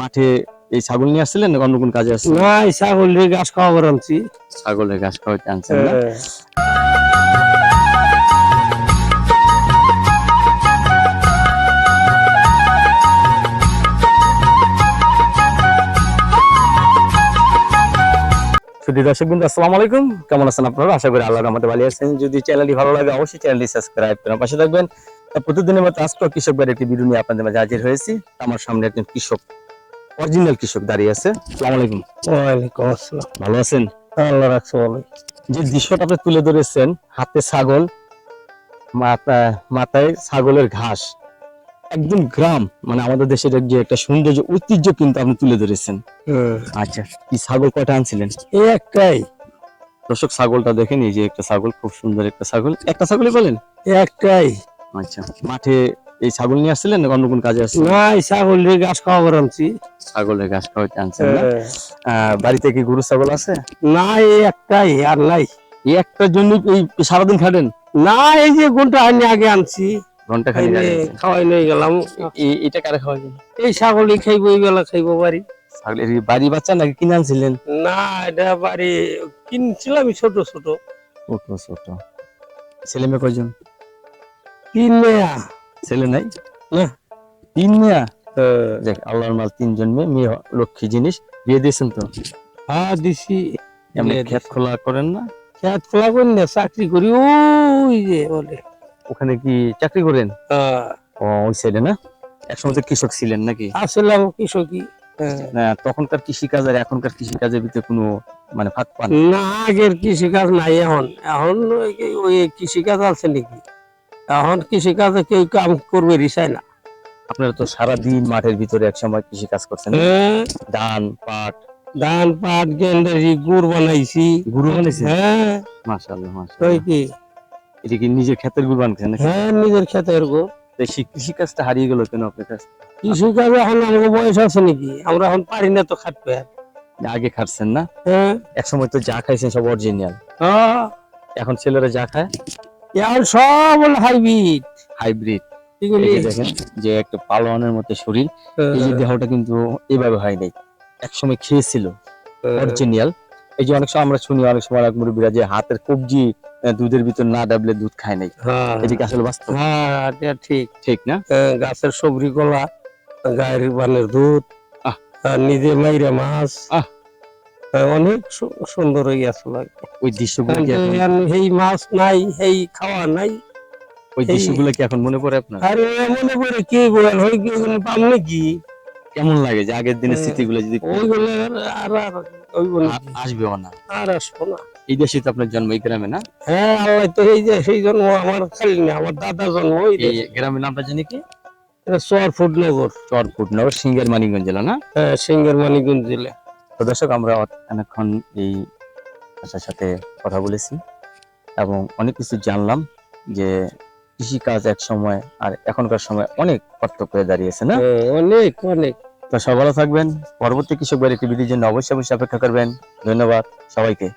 মাঠে এই ছাগল নিয়ে আসছিলেন অন্য কোন কাজে আসছিলেন? না এই ছাগল রে ঘাস খাওয়াবার আনছি। ছাগলের ঘাস খাওয়াতে আনছেন না? হ্যাঁ। দর্শক বিন্দু আসসালামু আলাইকুম। কেমন আছেন আপনারা? আশা করি আল্লাহর রহমতে ভালো আছেন। যদি চ্যানেলটি ভালো লাগে অবশ্যই চ্যানেলটি সাবস্ক্রাইব করেন পাশে থাকবেন। প্রতিদিনের মতো আজকে কৃষক বাড়ির একটি ভিডিও নিয়ে আপনাদের মাঝে হাজির হয়েছি। আমার সামনে একজন কৃষক অরিজিনাল কৃষক দাঁড়িয়ে আছে। আসসালামু আলাইকুম। ওয়ালাইকুম আসসালাম। ভালো আছেন? আল্লাহ রাখছে ভালো যে দৃশ্যটা আপনি তুলে ধরেছেন হাতে ছাগল মাথা- মাথায় ছাগলের ঘাস একদম গ্রাম মানে আমাদের দেশের যে একটা সৌন্দর্য ঐতিহ্য কিন্তু আপনি তুলে ধরেছেন। আচ্ছা কি ছাগল কয়টা আনছিলেন? একটাই। দর্শক ছাগলটা দেখেন এই যে একটা ছাগল খুব সুন্দর একটা ছাগল। একটা ছাগলই বলেন? একটাই। আচ্ছা। মাঠে এই ছাগল নিয়ে আসছিলেন অন্য কোন কাজে আসছিলেন? না এই ছাগল রে ঘাস খাওয়াবার আনছি। ছাগলের ঘাস খাওয়াতে আনছেন হ্যাঁ। বাড়িতে কি গরু ছাগল আছে? না এই একটাই আর নাই। এই একটার জন্য এই সারাদিন খাটেন? না এই যে গুণটা আনি আগে আনছি। ঘণ্টা খালি খাওয়াই নিয়ে গেলাম। এটা কারে খাওয়াবেন এই ছাগলই খাইবো এই বেলা খাইবো বাড়ি। ছাগলের বাড়ি বাচ্চা নাকি কিনে আনছিলেন? না এটা বাড়ি কিনছিলাম ছোট ছোট। ছোট ছোট। ছেলে মেয়ে কয়জন? তিন মেয়া ছেলে নাই? না। তিন মেয়া দেখ আল্লাহর মাল তিনজন মেয়ে মেয়ে লক্ষ্মী জিনিস বিয়ে দিয়েছেন তো? হ্যাঁ দিছি। এমনি খেত খোলা করেন না? খেত খোলা করি না চাকরি করি ওই যে বলে। ওখানে কি চাকরি করেন? ও ওই সাইডে না? একসময় তো কৃষক ছিলেন নাকি? আসলাম কৃষকি হ্যাঁ। না, তখনকার কৃষি কাজ আর এখনকার কৃষি কাজের ভিতরে কোনো মানে ফাঁক পান? না আগের কৃষিকাজ নাই এখন। এখন ওই- ওই কৃষিকাজ আছে নাকি? এখন কৃষিকাজে কেউ কাম করবে রিসায় না। আপনারা তো সারা দিন মাঠের ভিতরে এক সময় কৃষি কাজ করছেন? হ্যাঁ, ধান পাট। ধান পাট গেন্ডারি গুড় বানাইছি। গুরু বানাইছেন? হ্যাঁ। মাশাআল্লাহ মাশাআল্লাহ। কি? এটা কি নিজের ক্ষেতের গুরু বানাইছেন নাকি? হ্যাঁ নিজের খেতের গো তো সেই কৃষি কাজটা হারিয়ে গেল কেন আপনার কাছে? কৃষিকাজ এখন আমাকে বয়স আছে নাকি? আমরা এখন পারি না তো খাটবে আর। আগে খাচ্ছেন না? হ্যাঁ। এক সময় তো যা খাইছেন সব অরিজিনাল হ্যাঁ, এখন ছেলেরা যা খায়? এখন সব হলো হাইব্রিড। হাইব্রিড। দেখেন যে একটা পালোয়ানের মতো শরীর এই যে দেহটা কিন্তু এভাবে হয় নাই। এক সময় খেয়েছিল অরিজিনাল। এই যে অনেক সময় আমরা শুনি অনেক সময় অনেক মুরব্বীরা যে হাতের কবজি দুধের ভিতর না ডাবলে দুধ খায় নাই। হ্যাঁ। এদিকে আসলে বাস্তব? হ্যাঁ ঠিক। ঠিক না? গাছের সবরি কলা গায়ের বানের দুধ নিজে মাইরে মাছ। আহ। আহ, অনেক সুন্দর হয়ে গেছিল ওই দৃশ্যগুলো কি এখন? সেই মাছ নাই সেই খাওয়া নাই। ওই এই- দৃশ্যগুলো কি এখন মনে পড়ে আপনার? আরে মনে করে কি বলেন ওই কি পাম নাকি? কেমন লাগে যে আগের দিনের হ্যাঁ। স্মৃতিগুলো যদি ওইগুলো আর আর ওইগুলো আসবেও না। আর আসব না। এই দেশে তো আপনার জন্ম এই গ্রামে না? হ্যাঁ আল্লাহ তো এই যে সেই জন্ম আমার খালি না আমার দাদা জন্ম ওই এই গ্রামের নামটা জানি কি? চর ফুটনগর। চরপুটনগর সিঙ্গের মানিকগঞ্জ জেলা না? হ্যাঁ সিঙ্গের মানিকগঞ্জ জেলা। তো দর্শক আমরা অনেকক্ষণ এই ভাষার সাথে কথা বলেছি এবং অনেক কিছু জানলাম যে কৃষি কাজ এক সময় আর এখনকার সময় অনেক পার্থক্য হয়ে দাঁড়িয়েছে না? হ্যাঁ, অনেক অনেক। তো সবাই ভালো থাকবেন। পরবর্তী কৃষক বাড়ি একটি বিধির জন্য অবশ্যই অবশ্যই অপেক্ষা করবেন। ধন্যবাদ সবাইকে।